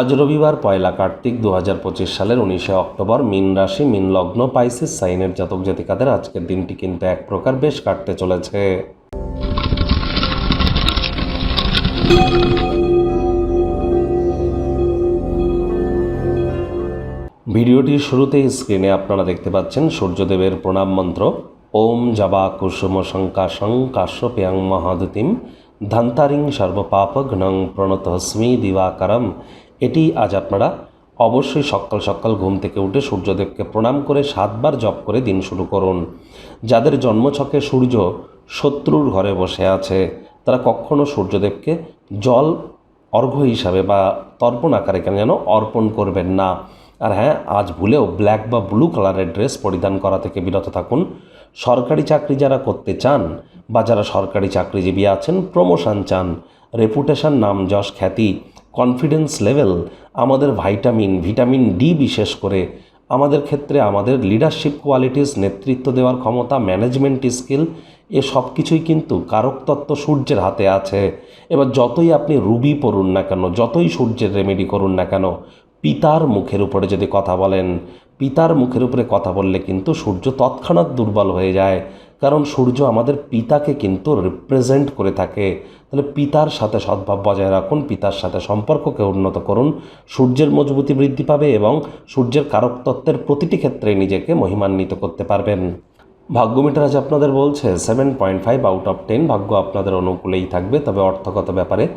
আজ রবিবার পয়লা কার্তিক দু হাজার পঁচিশ সালের উনিশে অক্টোবর মিন রাশি, মিন লগ্ন, পাইসিস, সাইনের জাতক জাতিকাদের আজকের দিনটি কিন্তু এক প্রকার বেশ কাটতে চলেছে। ভিডিওটির শুরুতেই স্ক্রিনে আপনারা দেখতে পাচ্ছেন সূর্যদেবের প্রণাম মন্ত্র, ওম জবা কুসুম শঙ্কাশং কাশ্যপ্যাং মহাদুতিম, ধান্তারিং সর্বপাপঘ্নং প্রণতস্মি দিবাকরম এটি আজ আপনারা অবশ্যই সকাল সকাল ঘুম থেকে উঠে সূর্যদেবকে প্রণাম করে সাতবার জপ করে দিন শুরু করুন। যাদের জন্মছকে সূর্য শত্রুর ঘরে বসে আছে, তারা কখনো সূর্যদেবকে জল অর্ঘ্য হিসাবে বা তর্পণ আকারে কেন যেন অর্পণ করবেন না। আর হ্যাঁ আজ ভুলেও ব্ল্যাক বা ব্লু কালারের ড্রেস পরিধান করা থেকে বিরত থাকুন। সরকারি চাকরি যারা করতে চান বা যারা সরকারি চাকরিজীবী আছেন, প্রমোশন চান, রেপুটেশন নাম যশ খ্যাতি কনফিডেন্স লেভেল আমাদের ভাইটামিন ভিটামিন ডি বিশেষ করে, আমাদের ক্ষেত্রে আমাদের লিডারশিপ কোয়ালিটিস নেতৃত্ব দেওয়ার ক্ষমতা ম্যানেজমেন্ট স্কিল এ সব কিছুই কিন্তু কারকতত্ত্ব সূর্যের হাতে আছে। এবার যতই আপনি রুবি পড়ুন না কেন, যতই সূর্যের রেমেডি করুন না কেন, পিতার মুখের উপরে যদি কথা বলেন পিতার মুখের উপরে কথা বললে কিন্তু সূর্য তৎক্ষণাৎ দুর্বল হয়ে যায়। কারণ সূর্য আমাদের পিতাকে কিন্তু রিপ্রেজেন্ট করে থাকে। তাহলে পিতার সাথে সদ্ভাব বজায় রাখুন, পিতার সাথে সম্পর্ককে উন্নত করুন। সূর্যের মজবুতি বৃদ্ধি পাবে এবং সূর্যের কারকতত্ত্বের প্রতিটি ক্ষেত্রে নিজেকে মহিমান্বিত করতে পারবেন। ভাগ্য মিটার আজ আপনাদের বলছে seven point five out of ten ভাগ্য আপনাদের অনুকূলেই থাকবে। তবে অর্থগত ব্যাপারে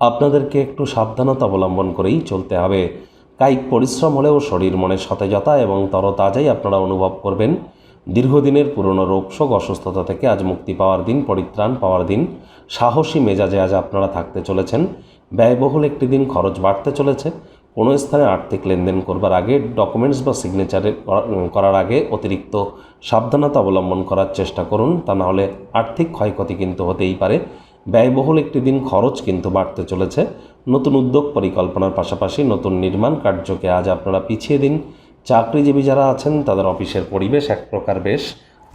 আপনাদেরকে একটু সাবধানতা অবলম্বন করেই চলতে হবে। কায়িক পরিশ্রম হলেও শরীর মনে সতেজতা এবং তরতাজাই আপনারা অনুভব করবেন। দীর্ঘদিনের পুরনো রোগশোক অসুস্থতা থেকে আজ মুক্তি পাওয়ার দিন, পরিত্রাণ পাওয়ার দিন, সাহসী মেজাজে আজ আপনারা থাকতে চলেছেন। ব্যয়বহুল একটি দিন খরচ বাড়তে চলেছে। কোনো স্থানে আর্থিক লেনদেন করবার আগে ডকুমেন্টস বা সিগনেচারে করার আগে অতিরিক্ত সাবধানতা অবলম্বন করার চেষ্টা করুন। তা নাহলে আর্থিক ক্ষয়ক্ষতি কিন্তু হতেই পারে। ব্যয়বহুল একটি দিন খরচ কিন্তু বাড়তে চলেছে। নতুন উদ্যোগ পরিকল্পনার পাশাপাশি নতুন নির্মাণ কার্যকে আজ আপনারা পিছিয়ে দিন। চাকরিজীবী যারা আছেন, তাদের অফিসের পরিবেশ এক প্রকার বেশ।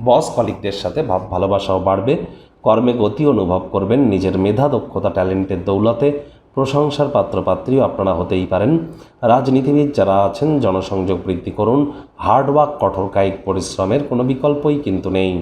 বস কলিকদের সাথে ভাব ভালোবাসাও বাড়বে। কর্মে গতি অনুভব করবেন। নিজের মেধা, দক্ষতা, ট্যালেন্টের দৌলতে প্রশংসার পাত্রপাত্রীও আপনারা হতেই পারেন। রাজনীতিবিদ যারা আছেন, জনসংযোগ বৃদ্ধি করুন। হার্ডওয়ার্ক কঠোর কায়িক পরিশ্রমের কোনো বিকল্পই কিন্তু নেই।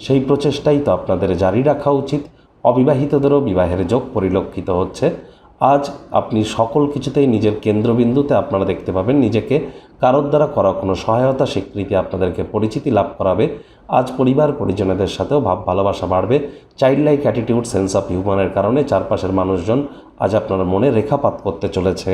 সেই প্রচেষ্টাই তো আপনাদের জারি রাখা উচিত। অবিবাহিতদেরও বিবাহের যোগ পরিলক্ষিত হচ্ছে। আজ আপনি সকল কিছুতেই নিজের কেন্দ্রবিন্দুতে আপনারা দেখতে পাবেন, নিজেকে কারোর দ্বারা করা কোনো সহায়তা, স্বীকৃতি আপনাদেরকে পরিচিতি লাভ করাবে। আজ পরিবার, পরিজনেদের সাথেও ভাব, ভালোবাসা বাড়বে। Child like attitude sense of হিউমানের কারণে চারপাশের মানুষজন আজ আপনার মনে রেখাপাত করতে চলেছে।